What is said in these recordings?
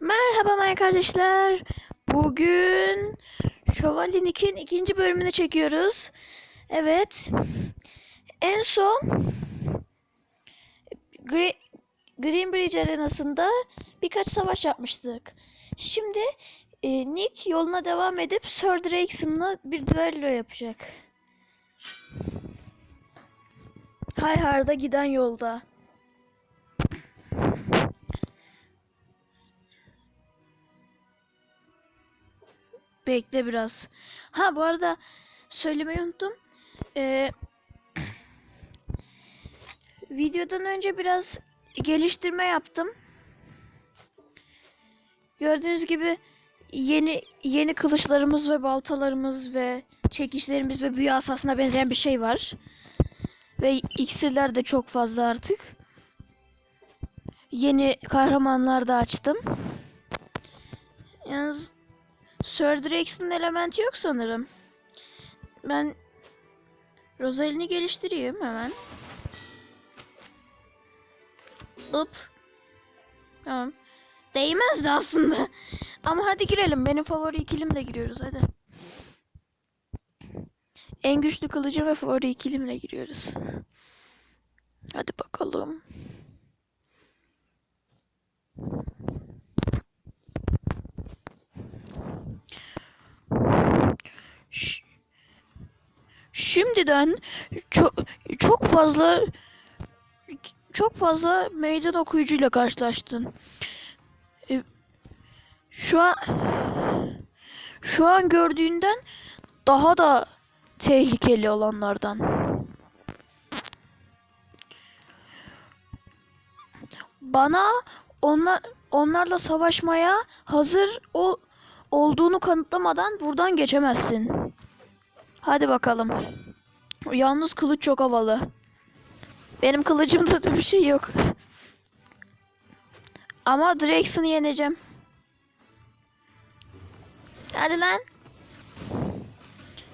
Merhaba my kardeşler. Bugün Şövalye Nick'in ikinci bölümünü çekiyoruz. Evet. En son Gre Greenbridge arenasında birkaç savaş yapmıştık. Şimdi e, Nick yoluna devam edip Sir Drakeson'la bir düello yapacak. Hayhar'da giden yolda. Bekle biraz. Ha bu arada söylemeyi unuttum. Ee, videodan önce biraz geliştirme yaptım. Gördüğünüz gibi yeni yeni kılıçlarımız ve baltalarımız ve çekişlerimiz ve büyü asasına benzeyen bir şey var. Ve iksirler de çok fazla artık. Yeni kahramanlar da açtım. Yalnız Sir Drakes'in elementi yok sanırım. Ben Rosalie'ni geliştireyim hemen. Up. Tamam. Değmezdi aslında. Ama hadi girelim. Benim favori ikilimle giriyoruz hadi. En güçlü kılıcı ve favori ikilimle giriyoruz. Hadi bakalım. Şimdiden çok çok fazla çok fazla meydan okuyucuyla karşılaştın. E, Şu an şu an gördüğünden daha da tehlikeli olanlardan. Bana onlar onlarla savaşmaya hazır ol, olduğunu kanıtlamadan buradan geçemezsin. Hadi bakalım. Yalnız kılıç çok havalı. Benim kılıcımda da bir şey yok. Ama Drakes'ını yeneceğim. Hadi lan.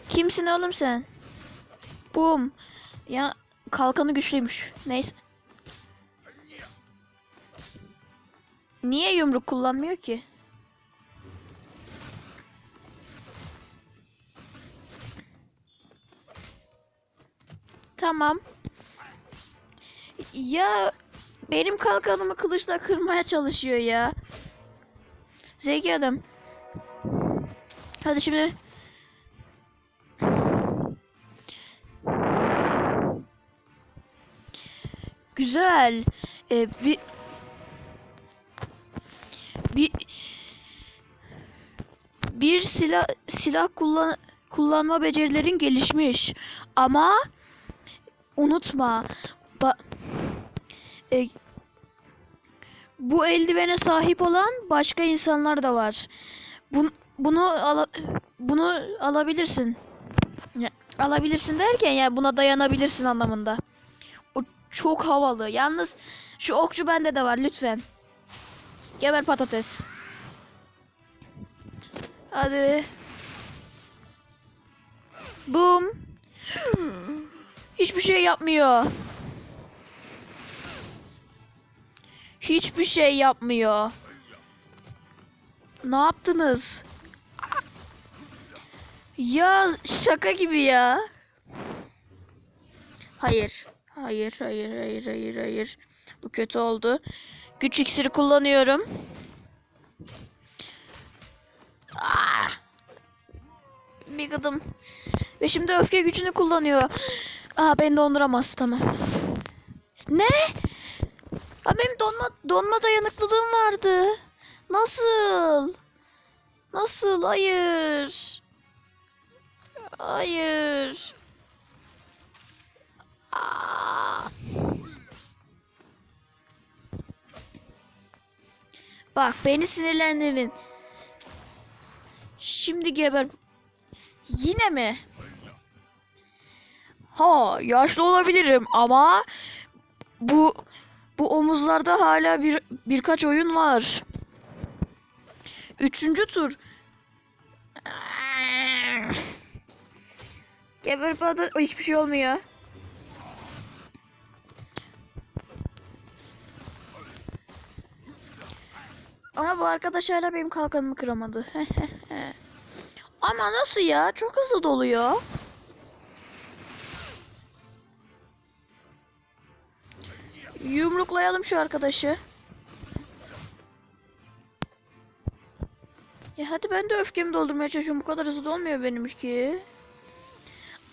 Kimsin oğlum sen? Bum. Ya kalkanı güçlüymüş. Neyse. Niye yumruk kullanmıyor ki? Tamam. Ya benim kalkanımı kılıçla kırmaya çalışıyor ya. Zeki adam. Hadi şimdi. Güzel. Ee, bir bir bir silah silah kullan kullanma becerilerin gelişmiş. Ama unutma ba- e, bu eldivene sahip olan başka insanlar da var. Bun, bunu ala- bunu alabilirsin. Ya, alabilirsin derken ya buna dayanabilirsin anlamında. O çok havalı. Yalnız şu okçu bende de var lütfen. Geber patates. Hadi. Boom. Hiçbir şey yapmıyor. Hiçbir şey yapmıyor. Ne yaptınız? Ya şaka gibi ya. Hayır. Hayır, hayır, hayır, hayır, hayır. Bu kötü oldu. Güç iksiri kullanıyorum. Ah! Bir gıdım. Ve şimdi öfke gücünü kullanıyor. Aa beni donduramaz tamam. Ne? Aa, benim donma, donma dayanıklılığım vardı. Nasıl? Nasıl? Hayır. Hayır. Aa. Bak beni sinirlendirdin. Şimdi geber. Yine mi? Ha, yaşlı olabilirim ama bu bu omuzlarda hala bir birkaç oyun var. Üçüncü tur. Geber hiçbir şey olmuyor. Ama bu arkadaş hala benim kalkanımı kıramadı. Ama nasıl ya? Çok hızlı doluyor. Yumruklayalım şu arkadaşı. Ya hadi ben de öfkemi doldurmaya çalışıyorum. Bu kadar hızlı olmuyor benimki.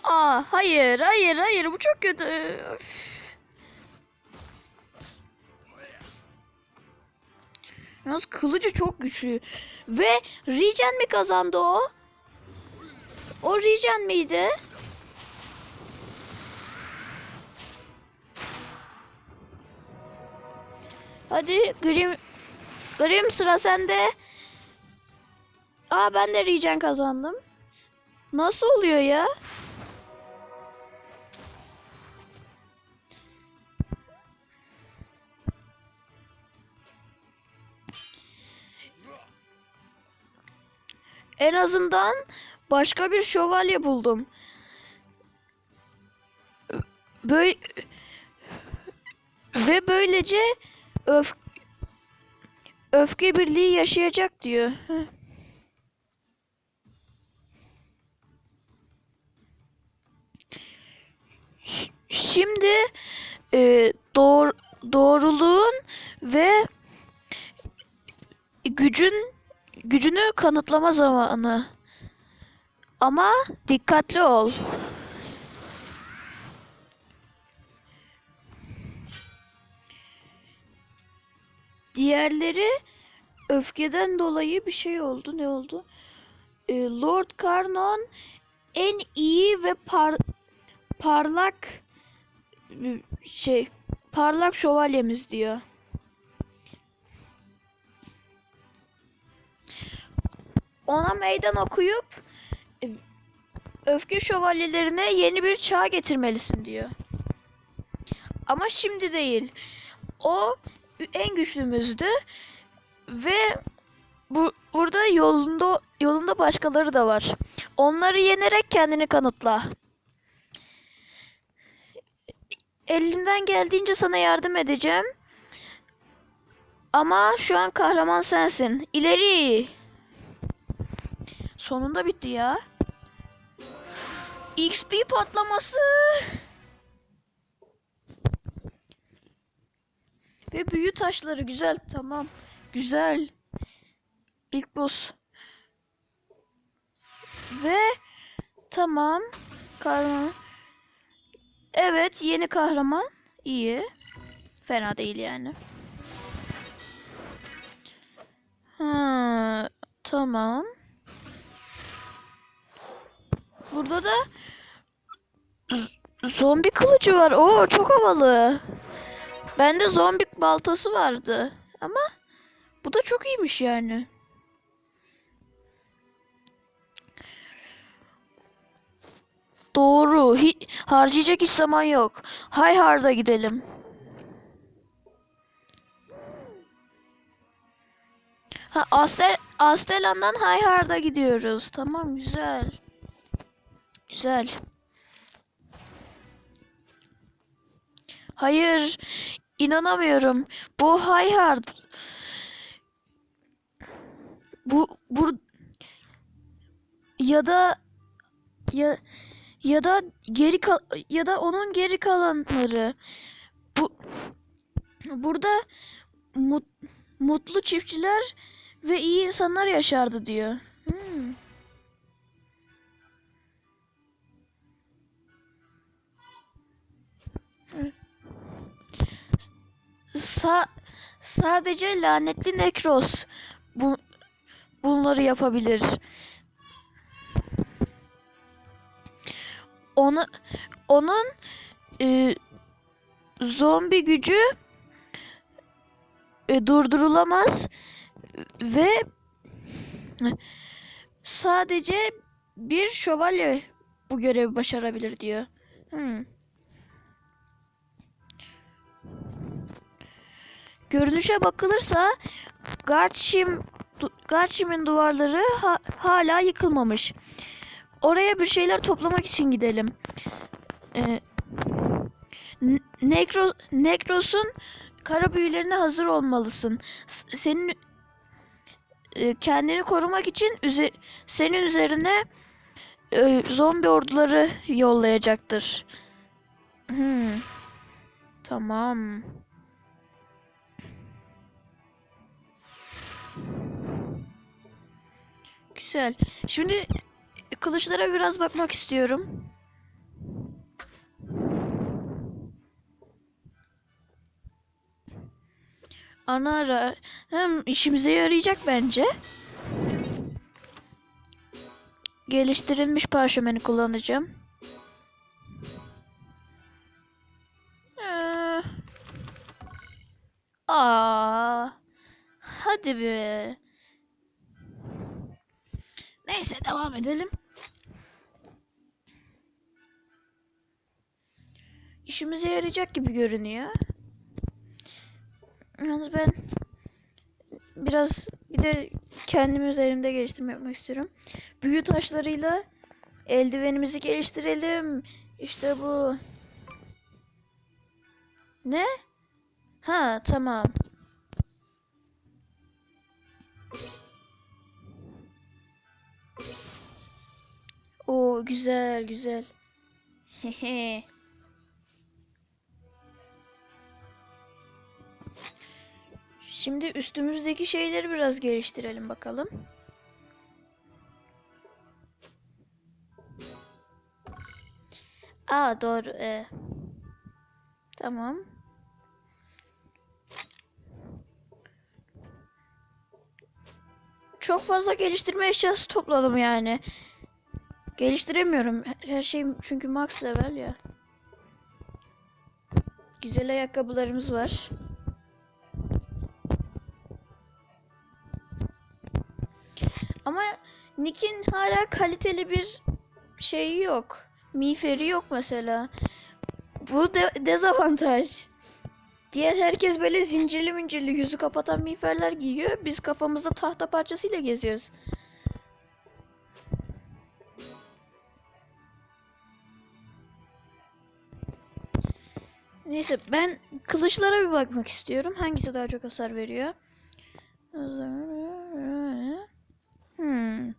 Aa hayır hayır hayır bu çok kötü. Öf. Yalnız kılıcı çok güçlü. Ve Regen mi kazandı o? O Regen miydi? Hadi Grim Grim sıra sende. Aa ben de Regen kazandım. Nasıl oluyor ya? En azından başka bir şövalye buldum. Böyle ve böylece öf öfke birliği yaşayacak diyor. Şimdi e, doğr doğruluğun ve gücün gücünü kanıtlama zamanı. Ama dikkatli ol. Diğerleri öfkeden dolayı bir şey oldu. Ne oldu? Ee, Lord Carnon en iyi ve par parlak şey parlak şövalyemiz diyor. Ona meydan okuyup e, öfke şövalyelerine yeni bir çağ getirmelisin diyor. Ama şimdi değil. O en güçlümüzdü ve bu burada yolunda yolunda başkaları da var. Onları yenerek kendini kanıtla. Elimden geldiğince sana yardım edeceğim. Ama şu an kahraman sensin. İleri. Sonunda bitti ya. XP patlaması. Ve büyü taşları güzel tamam. Güzel. İlk boss. Ve tamam. Kahraman. Evet yeni kahraman. İyi. Fena değil yani. Ha, tamam. Burada da zombi kılıcı var. Oo çok havalı. Bende zombi baltası vardı. Ama bu da çok iyiymiş yani. Doğru. Hi- harcayacak hiç zaman yok. Hay harda gidelim. Ha, Astel Astelan'dan Hayhar'da gidiyoruz. Tamam güzel. Güzel. Hayır, inanamıyorum. Bu Hayhard. Bu bur ya da ya ya da geri kal ya da onun geri kalanları. Bu burada mut, mutlu çiftçiler ve iyi insanlar yaşardı diyor. Hmm. Sa sadece lanetli Nekros bu bunları yapabilir. Onu onun e, zombi gücü e, durdurulamaz ve sadece bir şövalye bu görevi başarabilir diyor. Hmm. Görünüşe bakılırsa Garchim du- Garchim'in duvarları ha- hala yıkılmamış. Oraya bir şeyler toplamak için gidelim. Ee, N- Nekros Nekros'un kara büyülerine hazır olmalısın. S- senin e, kendini korumak için üze- senin üzerine e, zombi orduları yollayacaktır. Hmm. Tamam. Güzel. Şimdi kılıçlara biraz bakmak istiyorum. Ana ara hem işimize yarayacak bence. Geliştirilmiş parşömeni kullanacağım. Ee, Aa, hadi be. Neyse devam edelim. İşimize yarayacak gibi görünüyor. Yalnız ben biraz bir de kendim üzerimde geliştirme yapmak istiyorum. Büyü taşlarıyla eldivenimizi geliştirelim. İşte bu. Ne? Ha tamam. Oo güzel güzel. Hehe. Şimdi üstümüzdeki şeyleri biraz geliştirelim bakalım. Aa doğru. e. Tamam. Çok fazla geliştirme eşyası topladım yani. Geliştiremiyorum. Her- şeyim çünkü max level ya. Güzel ayakkabılarımız var. Ama Nick'in hala kaliteli bir şeyi yok. Miğferi yok mesela. Bu de dezavantaj. Diğer herkes böyle zincirli mincirli yüzü kapatan miğferler giyiyor. Biz kafamızda tahta parçasıyla geziyoruz. Neyse ben kılıçlara bir bakmak istiyorum. Hangisi daha çok hasar veriyor? Hmm.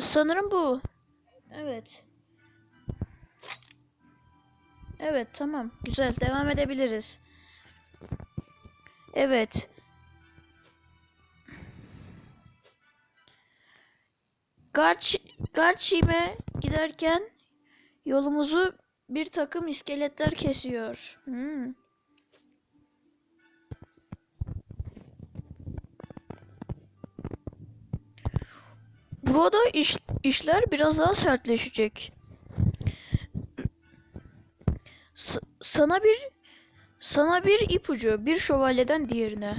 Sanırım bu. Evet. Evet tamam. Güzel. Devam edebiliriz. Evet. Garç, Garçim'e giderken yolumuzu bir takım iskeletler kesiyor. Hmm. Burada iş, işler biraz daha sertleşecek. S- sana bir sana bir ipucu, bir şövalyeden diğerine.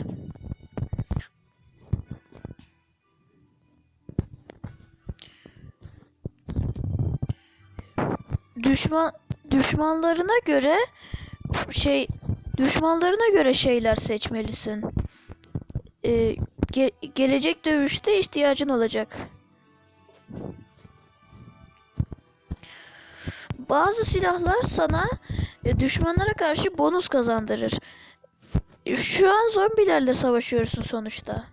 Düşman düşmanlarına göre şey düşmanlarına göre şeyler seçmelisin. Ee, ge- gelecek dövüşte ihtiyacın olacak. Bazı silahlar sana e, düşmanlara karşı bonus kazandırır. E, Şu an zombilerle savaşıyorsun sonuçta.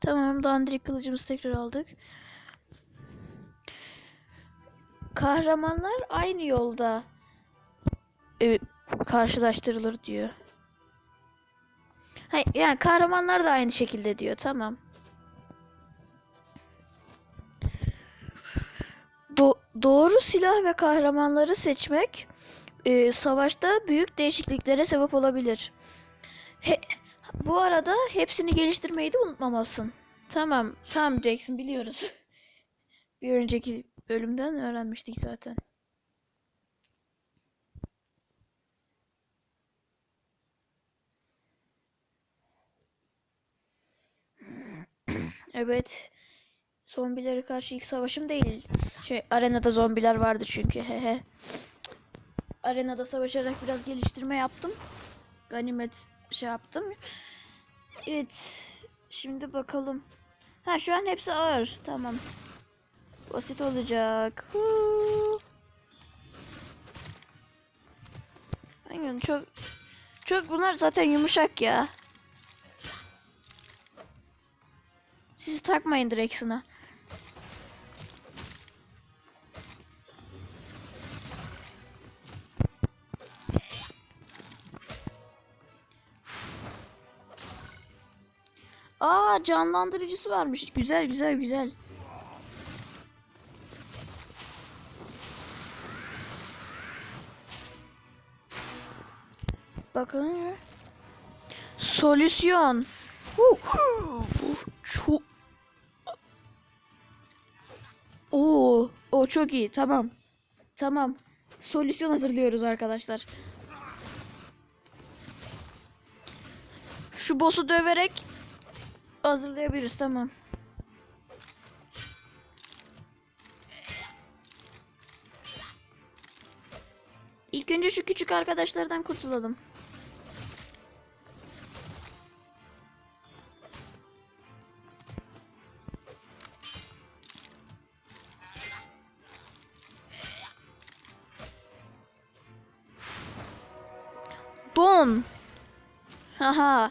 Tamam, dandirik kılıcımızı tekrar aldık. Kahramanlar aynı yolda e, karşılaştırılır diyor. Hayır, yani kahramanlar da aynı şekilde diyor. Tamam. Do- doğru silah ve kahramanları seçmek e, savaşta büyük değişikliklere sebep olabilir. He- bu arada hepsini geliştirmeyi de unutmamalısın. Tamam, tamam Jackson biliyoruz. Bir önceki bölümden öğrenmiştik zaten. Evet. Zombilere karşı ilk savaşım değil. Şey arenada zombiler vardı çünkü. Hehe. Arenada savaşarak biraz geliştirme yaptım. Ganimet şey yaptım. Evet. Şimdi bakalım. Ha şu an hepsi ağır. Tamam. Basit olacak. Huu. Aynen çok çok bunlar zaten yumuşak ya. Siz takmayın Drex'ine. Aa canlandırıcısı varmış. Güzel güzel güzel. Bakın. Solüsyon. Çok. Oo, o çok iyi. Tamam. Tamam. Solüsyon hazırlıyoruz arkadaşlar. Şu boss'u döverek hazırlayabiliriz. Tamam. İlk önce şu küçük arkadaşlardan kurtulalım. Haha.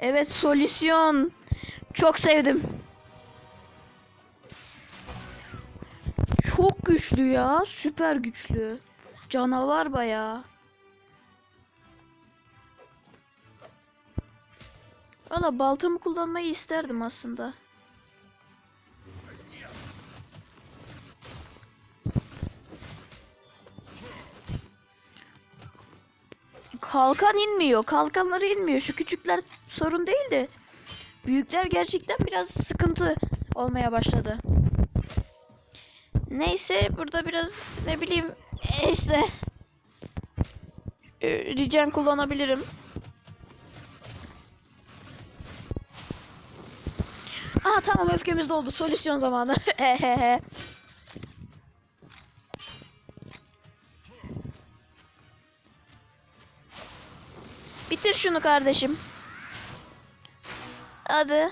Evet solüsyon. Çok sevdim. Çok güçlü ya. Süper güçlü. Canavar bayağı. Valla baltamı kullanmayı isterdim aslında. Kalkan inmiyor. Kalkanları inmiyor. Şu küçükler sorun değil de. Büyükler gerçekten biraz sıkıntı olmaya başladı. Neyse burada biraz ne bileyim işte e, regen kullanabilirim. Aha tamam öfkemiz doldu. Solüsyon zamanı. şunu kardeşim. Hadi.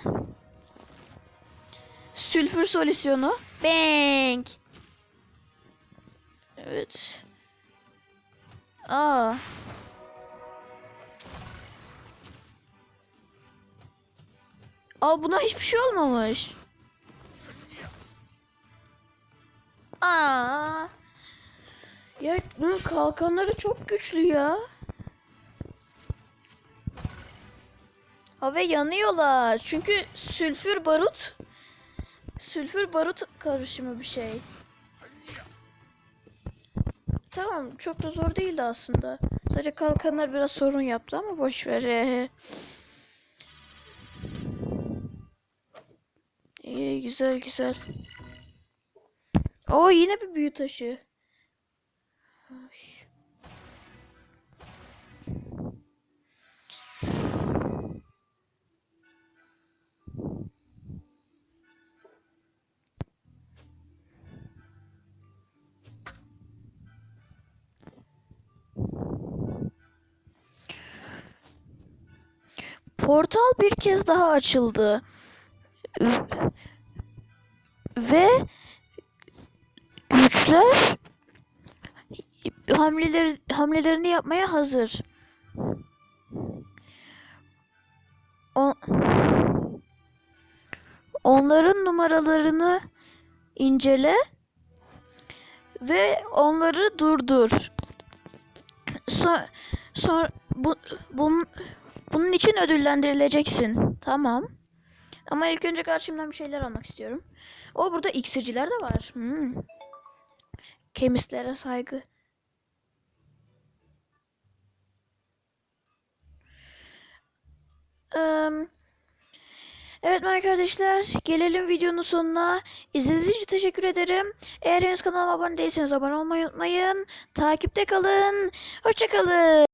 Sülfür solüsyonu. Bang. Evet. Aa. Aa buna hiçbir şey olmamış. Aa. Ya bunun kalkanları çok güçlü ya. Ha ve yanıyorlar. Çünkü sülfür barut sülfür barut karışımı bir şey. Tamam çok da zor değildi aslında. Sadece kalkanlar biraz sorun yaptı ama boş ver. İyi güzel güzel. Oo yine bir büyü taşı. Portal bir kez daha açıldı. Ve güçler hamleler hamlelerini yapmaya hazır. Onların numaralarını incele ve onları durdur. Son, son bu, bun, bunun için ödüllendirileceksin. Tamam. Ama ilk önce karşımdan bir şeyler almak istiyorum. O burada iksirciler de var. Hmm. Kemistlere saygı. Evet arkadaşlar gelelim videonun sonuna. İzlediğiniz için teşekkür ederim. Eğer henüz kanalıma abone değilseniz abone olmayı unutmayın. Takipte kalın. Hoşçakalın.